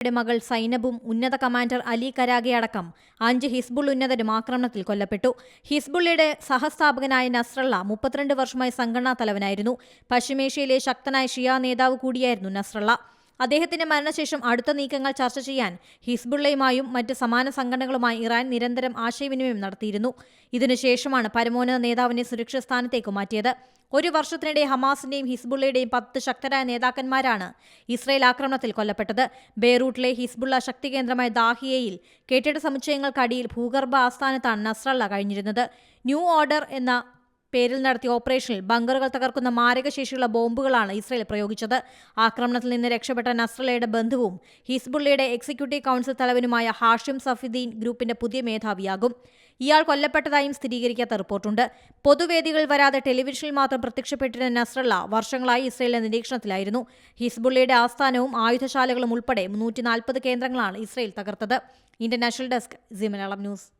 യുടെ മകൾ സൈനബും ഉന്നത കമാൻഡർ അലി കരാഗെ അടക്കം അഞ്ച് ഹിസ്ബുൾ ഉന്നതരും ആക്രമണത്തിൽ കൊല്ലപ്പെട്ടു. ഹിസ്ബുള്ളയുടെ സഹസ്ഥാപകനായ നസ്രള്ള മുപ്പത്തിരണ്ട് വർഷമായി സംഘടനാ തലവനായിരുന്നു. പശ്ചിമേഷ്യയിലെ ശക്തനായ ഷിയ നേതാവ് കൂടിയായിരുന്നു നസ്രള്ള അദ്ദേഹത്തിന്റെ മരണശേഷം അടുത്ത നീക്കങ്ങൾ ചർച്ച ചെയ്യാൻ ഹിസ്ബുള്ളയുമായും മറ്റ് സമാന സംഘടനകളുമായി ഇറാൻ നിരന്തരം ആശയവിനിമയം നടത്തിയിരുന്നു. ഇതിനുശേഷമാണ് പരമോന്നത നേതാവിനെ സുരക്ഷിത സ്ഥാനത്തേക്ക് മാറ്റിയത്. ഒരു വർഷത്തിനിടെ ഹമാസിന്റെയും ഹിസ്ബുള്ളയുടെയും പത്ത് ശക്തരായ നേതാക്കന്മാരാണ് ഇസ്രയേൽ ആക്രമണത്തിൽ കൊല്ലപ്പെട്ടത്. ബെയ്റൂട്ടിലെ ഹിസ്ബുള്ള ശക്തി കേന്ദ്രമായ ദാഹിയയിൽ കെട്ടിട സമുച്ചയങ്ങൾക്കടിയിൽ ഭൂഗർഭ ആസ്ഥാനത്താണ് നസ്രള്ള കഴിഞ്ഞിരുന്നത്. ന്യൂ ഓർഡർ എന്ന പേരിൽ നടത്തിയ ഓപ്പറേഷനിൽ ബങ്കറുകൾ തകർക്കുന്ന മാരകശേഷിയുള്ള ബോംബുകളാണ് ഇസ്രയേൽ പ്രയോഗിച്ചത്. ആക്രമണത്തിൽ നിന്ന് രക്ഷപ്പെട്ട നസ്രലയുടെ ബന്ധുവും ഹിസ്ബുള്ളയുടെ എക്സിക്യൂട്ടീവ് കൗൺസിൽ തലവനുമായ ഹാഷിം സഫിദ്ദീൻ ഗ്രൂപ്പിന്റെ പുതിയ മേധാവിയാകും. ഇയാൾ കൊല്ലപ്പെട്ടതായും സ്ഥിരീകരിക്കാത്ത റിപ്പോർട്ടുണ്ട്. പൊതുവേദികളിൽ വരാതെ ടെലിവിഷനിൽ മാത്രം പ്രത്യക്ഷപ്പെട്ടിരുന്ന നസ്രള്ള വർഷങ്ങളായി ഇസ്രയേലിന്റെ നിരീക്ഷണത്തിലായിരുന്നു. ഹിസ്ബുള്ളയുടെ ആസ്ഥാനവും ആയുധശാലകളും ഉൾപ്പെടെ മുന്നൂറ്റി കേന്ദ്രങ്ങളാണ് ഇസ്രയേൽ തകർത്തത്. ഇന്റർനാഷണൽ ഡെസ്ക് ജിമലയാളം ന്യൂസ്.